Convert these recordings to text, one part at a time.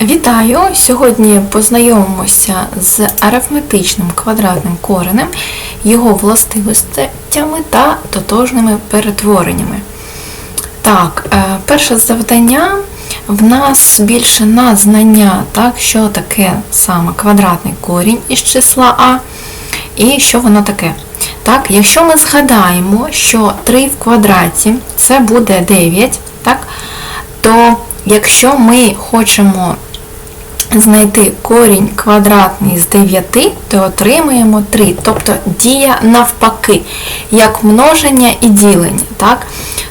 Вітаю! Сьогодні познайомимося з арифметичним квадратним коренем, його властивостями та тотожними перетвореннями. Так, е, перше завдання в нас більше на знання, так, що таке саме квадратний корінь із числа А і що воно таке. Так, Якщо ми згадаємо, що 3 в квадраті це буде 9, так, то якщо ми хочемо знайти корінь квадратний з 9, то отримаємо 3. Тобто дія навпаки, як множення і ділення. Так?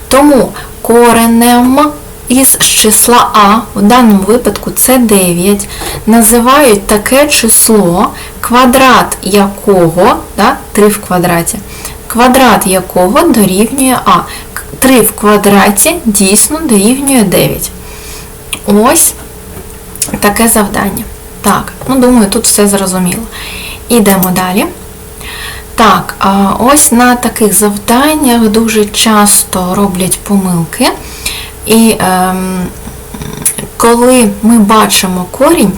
Тому коренем із числа А, в даному випадку це 9, називають таке число, квадрат якого, так, 3 в квадраті, квадрат якого дорівнює А. 3 в квадраті дійсно дорівнює 9. Ось таке завдання. Так, ну думаю, тут все зрозуміло. Ідемо далі. Так, ось на таких завданнях дуже часто роблять помилки. І ем, коли ми бачимо корінь,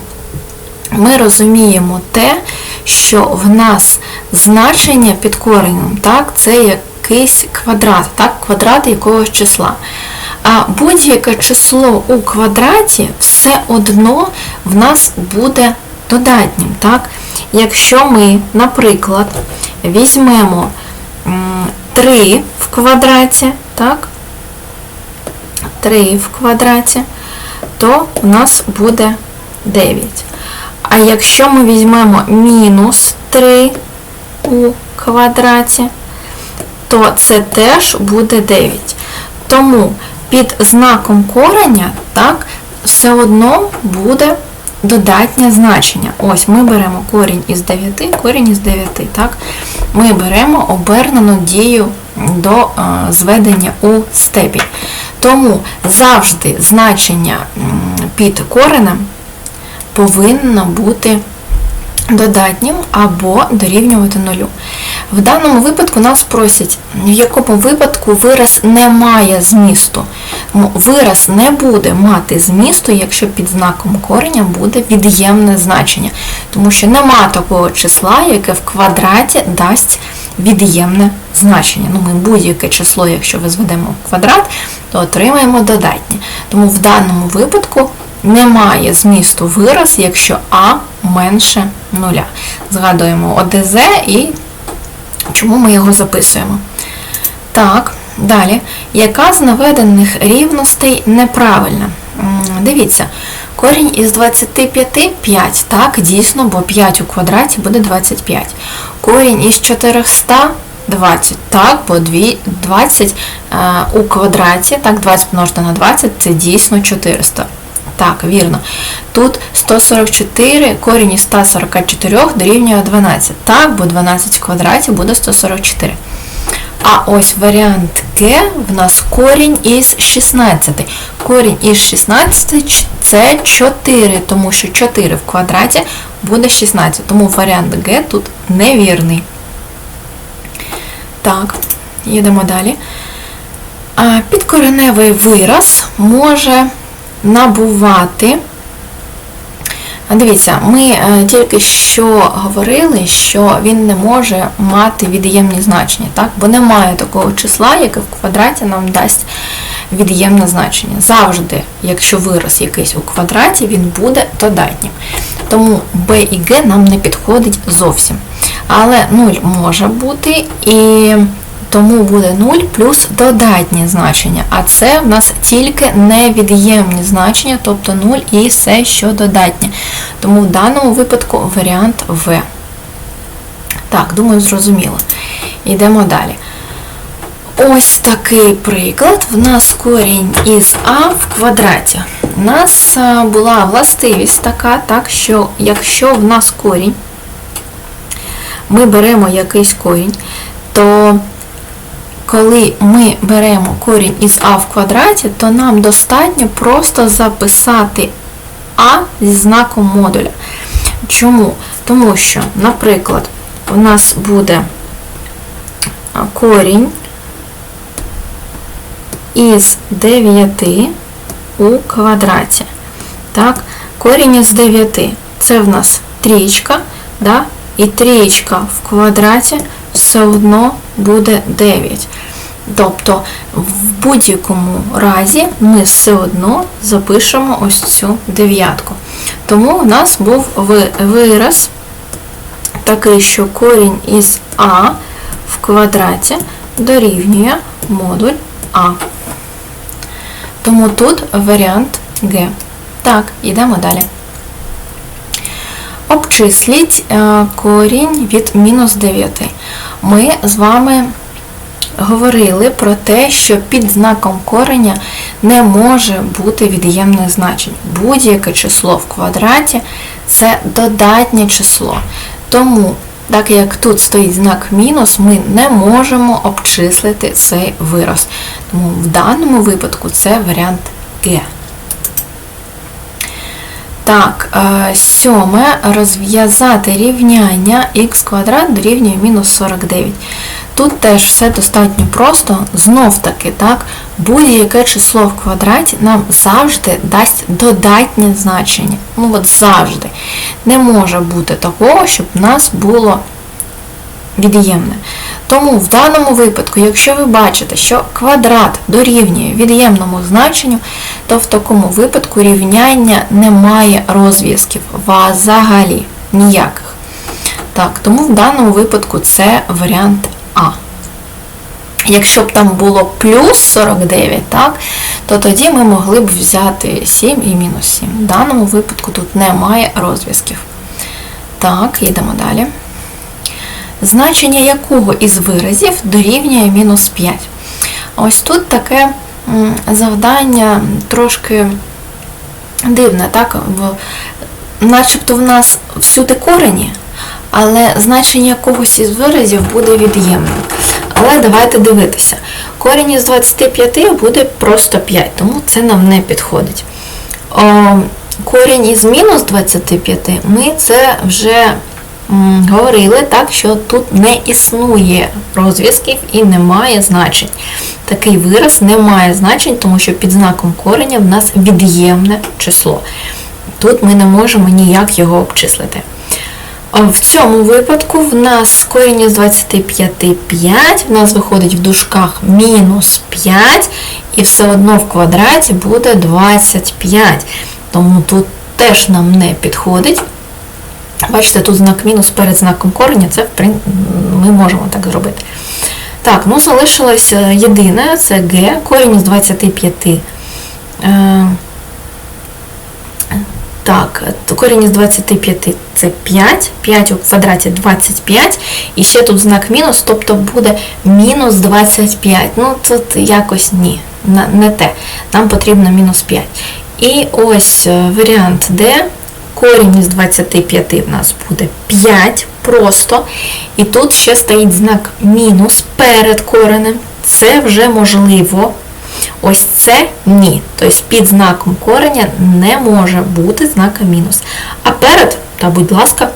ми розуміємо те, що в нас значення під коренем, так, це якийсь квадрат, так, квадрат якогось числа. А будь-яке число у квадраті все одно в нас буде додатнім. Так? Якщо ми, наприклад, візьмемо 3 в квадраті, так? 3 в квадраті, то у нас буде 9. А якщо ми візьмемо мінус 3 у квадраті, то це теж буде 9. Тому під знаком кореня, так, все одно буде додатнє значення. Ось ми беремо корінь із 9, корінь із 9, так, ми беремо обернену дію до е, зведення у степінь. Тому завжди значення під коренем повинно бути додатнім або дорівнювати нулю. В даному випадку нас просять, в якому випадку вираз не має змісту. Вираз не буде мати змісту, якщо під знаком кореня буде від'ємне значення. Тому що нема такого числа, яке в квадраті дасть від'ємне значення. Ну, Ми будь-яке число, якщо визведемо в квадрат, то отримаємо додатнє. Тому в даному випадку немає змісту вираз, якщо А менше нуля. Згадуємо ОДЗ і чому ми його записуємо. Так, далі. Яка з наведених рівностей неправильна? Дивіться, корінь із 25 5. Так, дійсно, бо 5 у квадраті буде 25. Корінь із 400 20. Так, бо 20 у квадраті, так, 20 множити на 20 це дійсно 400. Так, вірно. Тут 144, корінь із 144 дорівнює 12. Так, бо 12 в квадраті буде 144. А ось варіант Г в нас корінь із 16. Корінь із 16 це 4, тому що 4 в квадраті буде 16. Тому варіант Г тут невірний. Так, їдемо далі. Підкореневий вираз може набувати. Дивіться, ми е, тільки що говорили, що він не може мати від'ємні значення, так? бо немає такого числа, яке в квадраті нам дасть від'ємне значення. Завжди, якщо вираз якийсь у квадраті, він буде додатнім. Тому b і g нам не підходить зовсім. Але 0 може бути і тому буде 0 плюс додатнє значення. А це в нас тільки невід'ємні значення, тобто 0 і все, що додатнє. Тому в даному випадку варіант В. Так, думаю, зрозуміло. Йдемо далі. Ось такий приклад. В нас корінь із А в квадраті. У нас була властивість така, так, що якщо в нас корінь, ми беремо якийсь корінь, то коли ми беремо корінь із А в квадраті, то нам достатньо просто записати А зі знаком модуля. Чому? Тому що, наприклад, у нас буде корінь із 9 у квадраті. Так? корінь із 9. Це в нас трієчка, да? і трієчка в квадраті все одно буде 9. Тобто в будь-якому разі ми все одно запишемо ось цю дев'ятку. Тому в нас був вираз такий, що корінь із А в квадраті дорівнює модуль А. Тому тут варіант Г. Так, йдемо далі. Обчисліть е, корінь від мінус 9. Ми з вами говорили про те, що під знаком кореня не може бути від'ємних значень. Будь-яке число в квадраті це додатнє число. Тому, так як тут стоїть знак мінус, ми не можемо обчислити цей вираз. Тому в даному випадку це варіант Г. Так, е, сьоме розв'язати рівняння х квадрат дорівнює мінус 49. Тут теж все достатньо просто. Знов таки, так, будь-яке число в квадраті нам завжди дасть додатнє значення. Ну от завжди. Не може бути такого, щоб в нас було від'ємне. Тому в даному випадку, якщо ви бачите, що квадрат дорівнює від'ємному значенню, то в такому випадку рівняння не має розв'язків взагалі ніяких. Так, тому в даному випадку це варіант А. Якщо б там було плюс 49, так, то тоді ми могли б взяти 7 і мінус 7. В даному випадку тут немає розв'язків. Так, йдемо далі значення якого із виразів дорівнює мінус 5. Ось тут таке завдання трошки дивне, так? Начебто в нас всюди корені, але значення когось із виразів буде від'ємним. Але давайте дивитися. Корінь із 25 буде просто 5, тому це нам не підходить. Корінь із мінус 25 ми це вже говорили так, що тут не існує розв'язків і немає значень. Такий вираз не має значень, тому що під знаком кореня в нас від'ємне число. Тут ми не можемо ніяк його обчислити. В цьому випадку в нас корінь із 25 5, в нас виходить в дужках мінус 5, і все одно в квадраті буде 25. Тому тут теж нам не підходить. Бачите, тут знак мінус перед знаком кореня, це ми можемо так зробити. Так, ну залишилось е, єдине, це Г, корінь із 25. Е, так, корінь із 25 це 5, 5 у квадраті 25, і ще тут знак мінус, тобто буде мінус 25. Ну, тут якось ні, не те. Нам потрібно мінус 5. І ось е, варіант Д. Корінь із 25 в нас буде 5 просто. І тут ще стоїть знак мінус перед коренем. Це вже можливо. Ось це ні. Тобто під знаком кореня не може бути знака мінус. А перед, та будь ласка,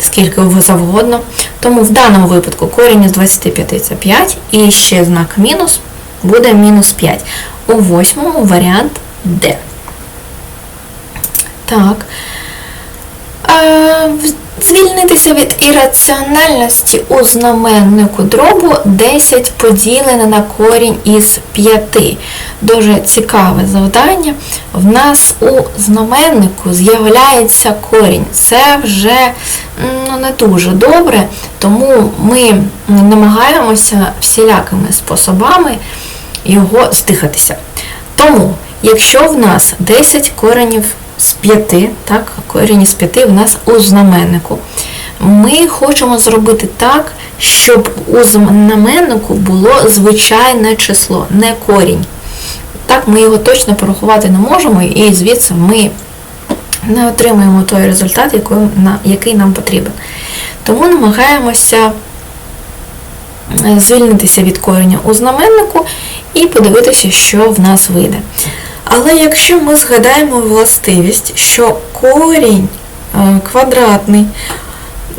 скільки ви завгодно. Тому в даному випадку корінь із 25 це 5, і ще знак мінус буде мінус 5. У восьмому варіант Д. Так. Е, Звільнитися від ірраціональності у знаменнику дробу 10 поділене на корінь із 5. Дуже цікаве завдання. В нас у знаменнику з'являється корінь. Це вже ну, не дуже добре, тому ми намагаємося всілякими способами його стихатися. Тому, якщо в нас 10 коренів з 5, так, корінь з 5 в нас у знаменнику, ми хочемо зробити так, щоб у знаменнику було звичайне число, не корінь. Так, ми його точно порахувати не можемо, і звідси ми не отримуємо той результат, який, нам потрібен. Тому намагаємося е, звільнитися від кореня у знаменнику і подивитися, що в нас вийде. Але якщо ми згадаємо властивість, що корінь е, квадратний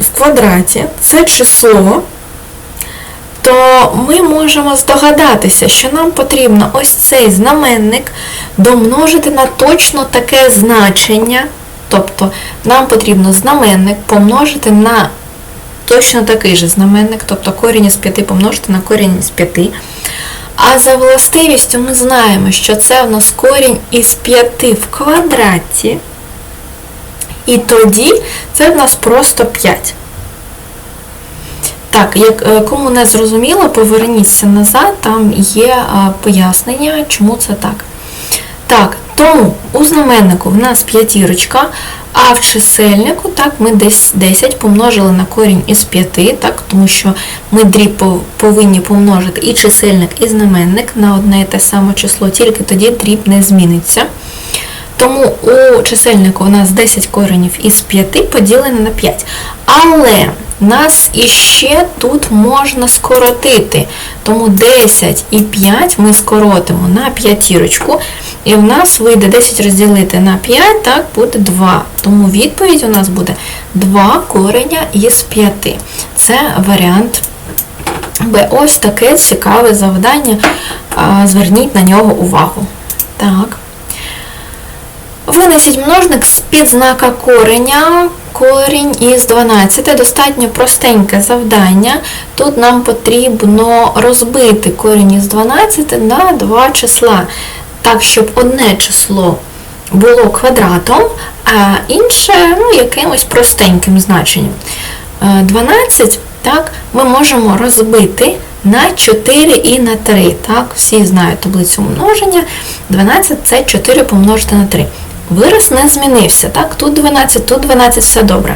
в квадраті це число, то ми можемо здогадатися, що нам потрібно ось цей знаменник домножити на точно таке значення, Тобто нам потрібно знаменник помножити на точно такий же знаменник, тобто корінь із 5 помножити на корінь із 5. А за властивістю ми знаємо, що це в нас корінь із 5 в квадраті. І тоді це в нас просто 5. Так, як е, кому не зрозуміло, поверніться назад, там є е, пояснення, чому це так. Так, тому у знаменнику в нас п'ятірочка, а в чисельнику так, ми десь 10 помножили на корінь із 5, так, тому що ми дріб повинні помножити і чисельник, і знаменник на одне і те саме число, тільки тоді дріб не зміниться. Тому у чисельнику у нас 10 коренів із 5 поділене на 5. Але нас іще тут можна скоротити. Тому 10 і 5 ми скоротимо на п'ятірочку. І в нас вийде 10 розділити на 5, так, буде 2. Тому відповідь у нас буде 2 кореня із 5. Це варіант Б. Ось таке цікаве завдання. Зверніть на нього увагу. Так. Винесіть множник з підзнака кореня, корінь із 12. Достатньо простеньке завдання. Тут нам потрібно розбити корінь із 12 на два числа, так, щоб одне число було квадратом, а інше ну, якимось простеньким значенням. Е, 12 так, ми можемо розбити на 4 і на 3. Так, всі знають таблицю множення. 12 це 4 помножити на 3. Вираз не змінився. Так, тут 12, тут 12, все добре.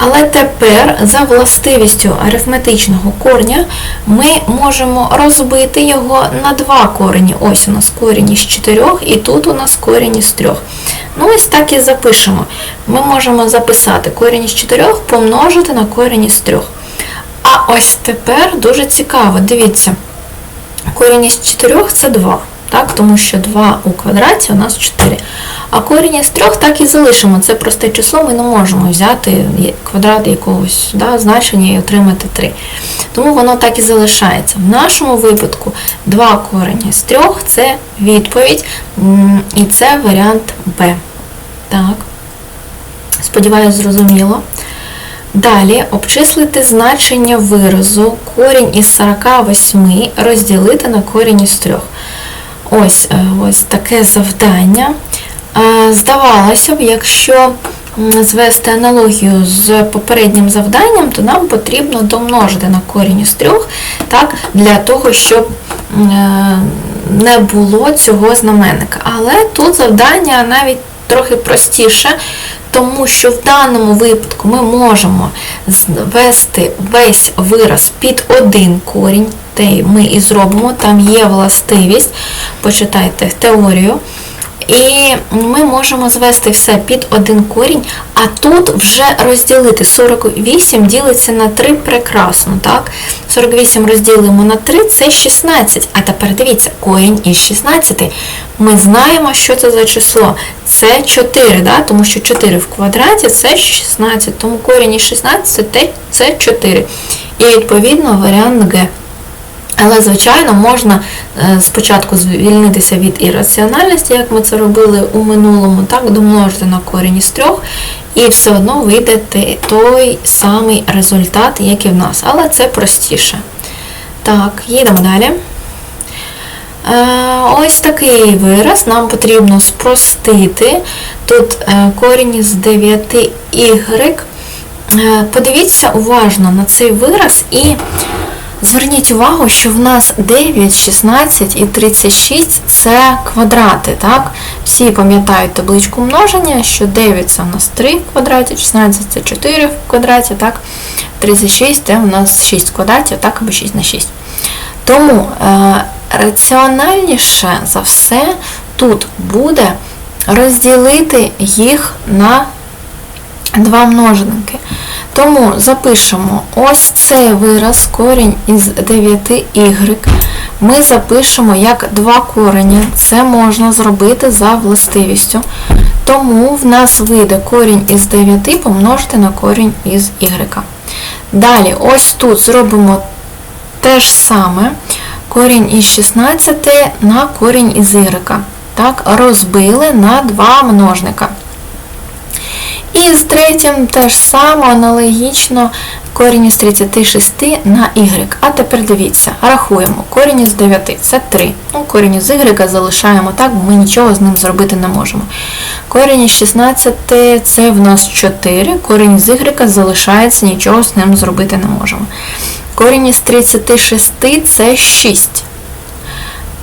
Але тепер за властивістю арифметичного корня ми можемо розбити його на два корені. Ось у нас корінь із 4, і тут у нас корінь із 3. Ну, ось так і запишемо. Ми можемо записати корінь із 4 помножити на корінь із 3. А ось тепер дуже цікаво, дивіться, корінь із 4 це 2, так, тому що 2 у квадраті у нас 4. А корінь із 3 так і залишимо. Це просте число, ми не можемо взяти квадрат якогось да, значення і отримати 3. Тому воно так і залишається. В нашому випадку 2 корені з 3 це відповідь, і це варіант Б. Так. Сподіваюсь, зрозуміло. Далі обчислити значення виразу корінь із 48 розділити на корінь із 3. Ось, е, ось таке завдання. Е, Здавалося б, якщо звести аналогію з попереднім завданням, то нам потрібно домножити на корінь із трьох, так, для того, щоб е, не було цього знаменника. Але тут завдання навіть трохи простіше, тому що в даному випадку ми можемо звести весь вираз під один корінь, те ми і зробимо, там є властивість, почитайте теорію. І ми можемо звести все під один корінь, а тут вже розділити 48 ділиться на 3 прекрасно, так? 48 розділимо на 3 це 16. А тепер дивіться, корінь із 16. Ми знаємо, що це за число. Це 4, да? тому що 4 в квадраті це 16, тому корінь із 16 це 4. І відповідно варіант Г. Але, звичайно, можна е, спочатку звільнитися від ірраціональності, як ми це робили у минулому, так, домножити на корінь із трьох, і все одно вийде той самий результат, як і в нас. Але це простіше. Так, їдемо далі. Е, Ось такий вираз нам потрібно спростити. Тут е, корінь із 9y. Е, Подивіться уважно на цей вираз і зверніть увагу, що в нас 9, 16 і 36 це квадрати. Так? Всі пам'ятають табличку множення, що 9 це у нас 3 в квадраті, 16 це 4 в квадраті, так? 36 це у нас 6 в квадраті, так, або 6 на 6. Тому е, раціональніше за все тут буде розділити їх на два множники. Тому запишемо ось цей вираз корінь із 9y. Ми запишемо як два корення. Це можна зробити за властивістю. Тому в нас вийде корінь із 9 помножити на корінь із y. Далі, ось тут зробимо те ж саме. Корінь із 16 на корінь із y. Так, розбили на два множника. І з третім теж саме аналогічно корінь із 36 на y. А тепер дивіться, рахуємо. Корінь із 9 це 3. Ну, корінь із y залишаємо так, ми нічого з ним зробити не можемо. Корінь із 16 це в нас 4. Корінь з y залишається, нічого з ним зробити не можемо. Корінь із 36 це 6.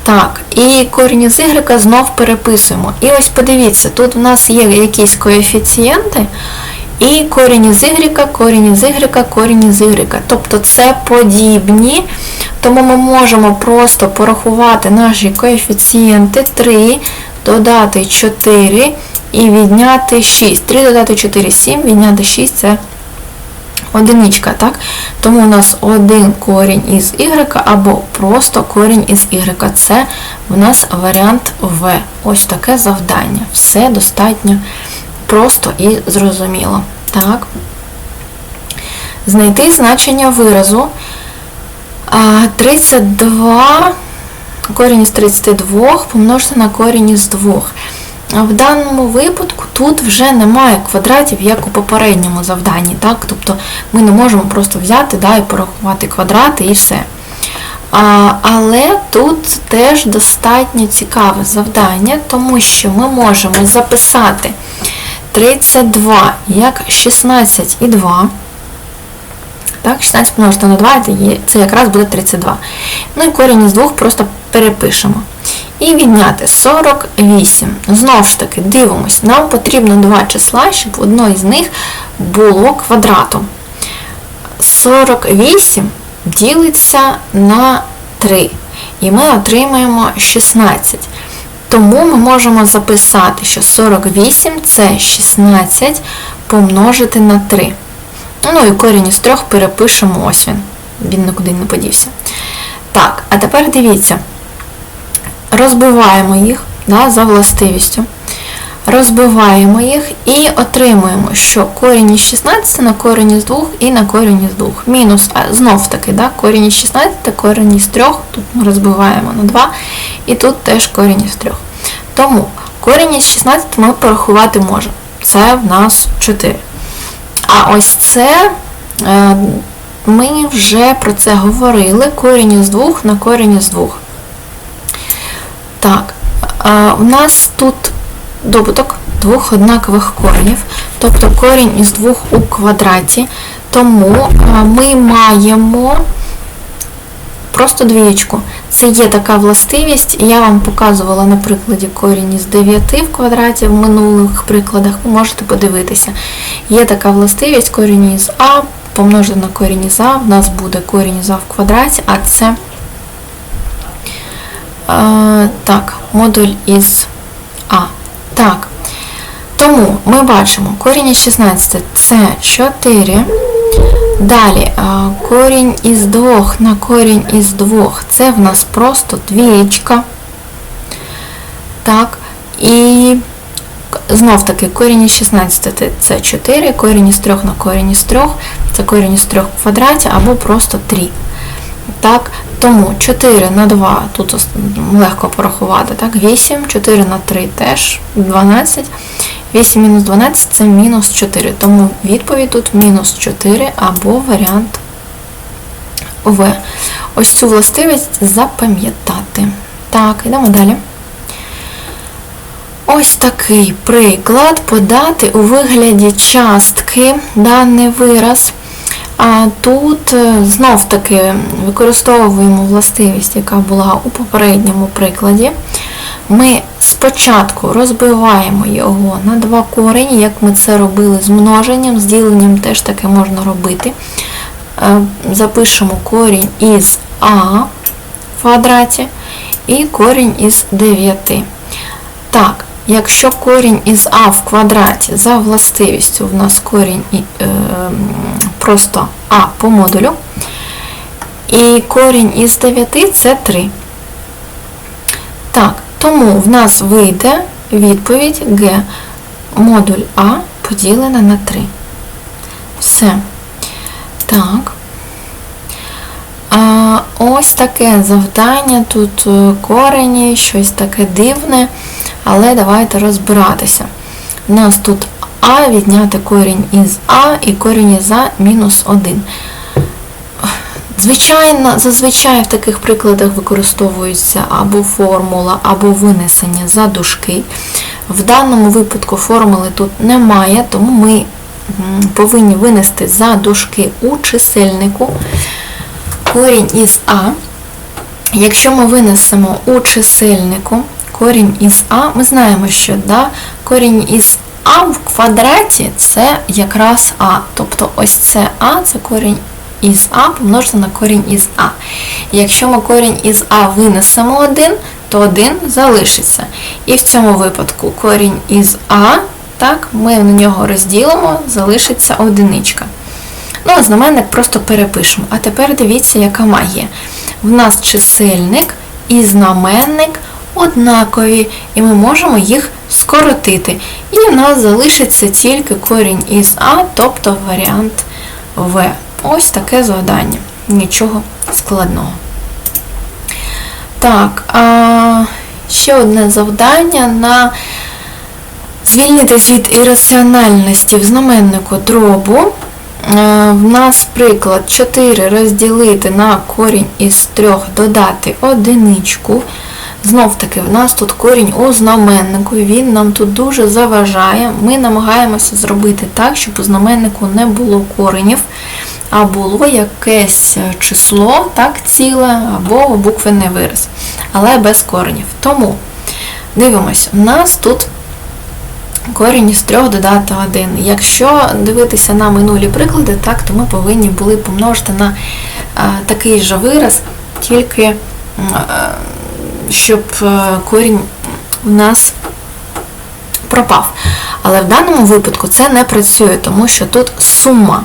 Так, і корінь із y знов переписуємо. І ось подивіться, тут в нас є якісь коефіцієнти, і корінь із y, корінь із y, корінь із y. Тобто це подібні, тому ми можемо просто порахувати наші коефіцієнти 3, додати 4 і відняти 6. 3 додати 4, 7, відняти 6 це одиничка, так? Тому у нас один корінь із y або просто корінь із y. Це у нас варіант В. Ось таке завдання. Все достатньо просто і зрозуміло. Так. Знайти значення виразу. 32 корінь із 32 помножити на корінь із 2. В даному випадку тут вже немає квадратів, як у попередньому завданні. Так? Тобто ми не можемо просто взяти да, і порахувати квадрати і все. А, Але тут теж достатньо цікаве завдання, тому що ми можемо записати 32 як 16 і 2. Так, 16 помножити на 2, це якраз буде 32. Ну і корінь із 2 просто перепишемо. І відняти 48. Знову ж таки, дивимось, нам потрібно два числа, щоб одно із них було квадратом. 48 ділиться на 3. І ми отримаємо 16. Тому ми можемо записати, що 48 це 16 помножити на 3. Ну і корінь із 3 перепишемо ось він. Він нікуди не подівся. Так, а тепер дивіться розбиваємо їх да, за властивістю. Розбиваємо їх і отримуємо, що корінь із 16 на корінь із 2 і на корінь із 2. Мінус, а знов таки, да, корінь із 16, корінь із 3, тут ми розбиваємо на 2, і тут теж корінь із 3. Тому корінь із 16 ми порахувати можемо. Це в нас 4. А ось це е, ми вже про це говорили. Корінь із 2 на корінь із 2. Так, у нас тут добуток двох однакових коренів, тобто корінь із двох у квадраті, тому ми маємо просто двієчку. Це є така властивість, я вам показувала на прикладі корінь із 9 в квадраті в минулих прикладах, ви можете подивитися. Є така властивість корінь із А, помножити на корінь із А, в нас буде корінь із А в квадраті, а це Так, модуль із А. Так. Тому ми бачимо корінь із 16 це 4. Далі корінь із 2 на корінь із 2 це в нас просто двічка. Так, і знов таки корінь із 16 це 4, корінь із 3 на корінь із 3, це корінь із 3 в квадраті або просто 3. Так, тому 4 на 2 тут легко порахувати. так, 8, 4 на 3 теж 12. 8 мінус 12 це мінус 4. Тому відповідь тут мінус 4 або варіант В. Ось цю властивість запам'ятати. Так, йдемо далі. Ось такий приклад подати у вигляді частки даний вираз. А тут е, знов таки використовуємо властивість, яка була у попередньому прикладі. Ми спочатку розбиваємо його на два корені, як ми це робили з множенням, з діленням теж таке можна робити. Е, запишемо корінь із А в квадраті і корінь із 9. Так, Якщо корінь із А в квадраті за властивістю в нас корінь е, просто А по модулю, і корінь із 9 це 3. Так, тому в нас вийде відповідь Г. Модуль А поділена на 3. Все. Так. А, Ось таке завдання. Тут е, корені, щось таке дивне. Але давайте розбиратися. У нас тут А відняти корінь із А і корінь із А мінус 1. Звичайно, зазвичай в таких прикладах використовується або формула, або винесення за дужки. В даному випадку формули тут немає, тому ми повинні винести за дужки у чисельнику корінь із А. Якщо ми винесемо у чисельнику корінь із А, ми знаємо, що да, корінь із А в квадраті це якраз А. Тобто ось це А, це корінь із А помножити на корінь із А. І якщо ми корінь із А винесемо 1, то 1 залишиться. І в цьому випадку корінь із А, так, ми на нього розділимо, залишиться одиничка. Ну, а знаменник просто перепишемо. А тепер дивіться, яка магія. В нас чисельник і знаменник однакові, і ми можемо їх скоротити. І в нас залишиться тільки корінь із А, тобто варіант В. Ось таке завдання. Нічого складного. Так, а ще одне завдання на звільнитись від ірраціональності в знаменнику дробу. В нас приклад 4 розділити на корінь із 3 додати одиничку. Знов таки, в нас тут корінь у знаменнику, він нам тут дуже заважає. Ми намагаємося зробити так, щоб у знаменнику не було коренів, а було якесь число, так, ціле, або буквенний вираз, але без коренів. Тому дивимося, в нас тут корінь із 3 додати 1. Якщо дивитися на минулі приклади, так, то ми повинні були помножити на а, такий же вираз, тільки а, щоб е, корінь у нас пропав. Але в даному випадку це не працює, тому що тут сума.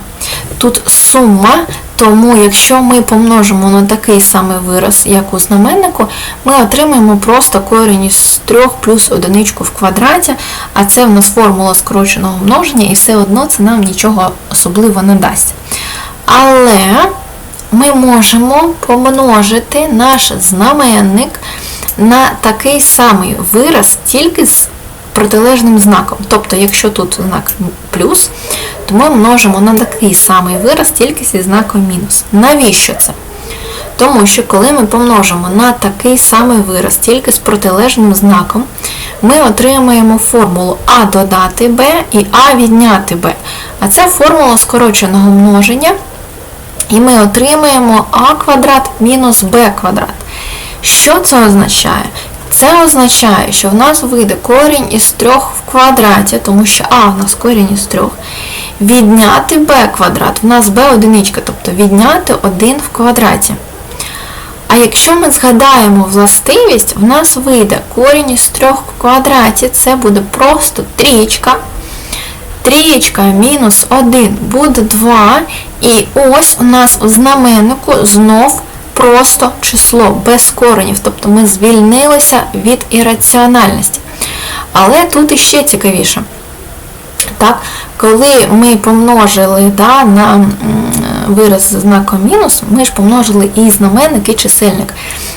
Тут сума, тому якщо ми помножимо на такий самий вираз, як у знаменнику, ми отримаємо просто корінь із 3 плюс одиничку в квадраті, а це в нас формула скороченого множення, і все одно це нам нічого особливо не дасть. Але ми можемо помножити наш знаменник на такий самий вираз, тільки з протилежним знаком. Тобто, якщо тут знак плюс, то ми множимо на такий самий вираз тільки зі знаком мінус. Навіщо це? Тому що коли ми помножимо на такий самий вираз тільки з протилежним знаком, ми отримаємо формулу А додати Б і А відняти Б. А це формула скороченого множення. І ми отримаємо а квадрат мінус b квадрат. Що це означає? Це означає, що в нас вийде корінь із 3 в квадраті, тому що а в нас корінь із 3. Відняти b квадрат, в нас b одиничка, тобто відняти 1 в квадраті. А якщо ми згадаємо властивість, в нас вийде корінь із 3 в квадраті, це буде просто трієчка. Трієчка мінус 1 буде 2. І ось у нас у знаменнику знов просто число без коренів. Тобто ми звільнилися від ірраціональності. Але тут іще цікавіше. Так, Коли ми помножили да, на вираз знаком мінус, ми ж помножили і знаменник, і чисельник.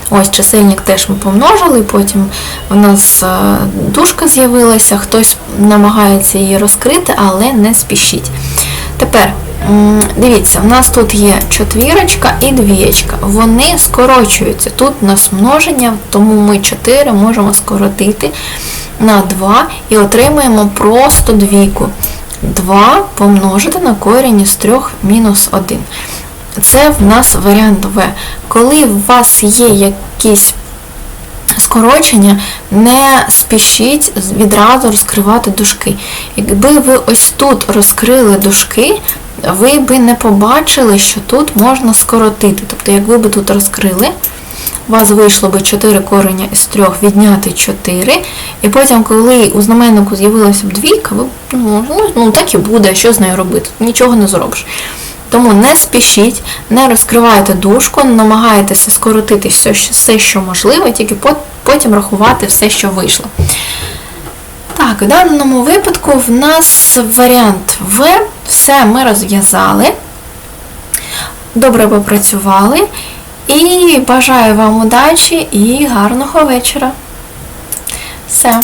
Ось чисельник теж ми помножили, потім у нас е, дужка з'явилася, хтось намагається її розкрити, але не спішіть. Тепер, дивіться, у нас тут є четвірочка і двієчка. Вони скорочуються. Тут у нас множення, тому ми 4 можемо скоротити на 2 і отримаємо просто двійку. 2 помножити на корінь із 3 мінус 1. Це в нас варіант В. Коли у вас є якісь скорочення, не спішіть відразу розкривати дужки. Якби ви ось тут розкрили дужки, ви би не побачили, що тут можна скоротити. Тобто, якби ви тут розкрили, у вас вийшло би 4 кореня із 3 відняти 4, і потім, коли у знаменнику з'явилася б двійка, ви ну, ну так і буде, що з нею робити? Нічого не зробиш. Тому не спішіть, не розкривайте дужку, намагайтеся скоротити все, все, що можливо, тільки потім рахувати все, що вийшло. Так, в даному випадку в нас варіант В. Все ми розв'язали. Добре попрацювали. І бажаю вам удачі і гарного вечора. Все.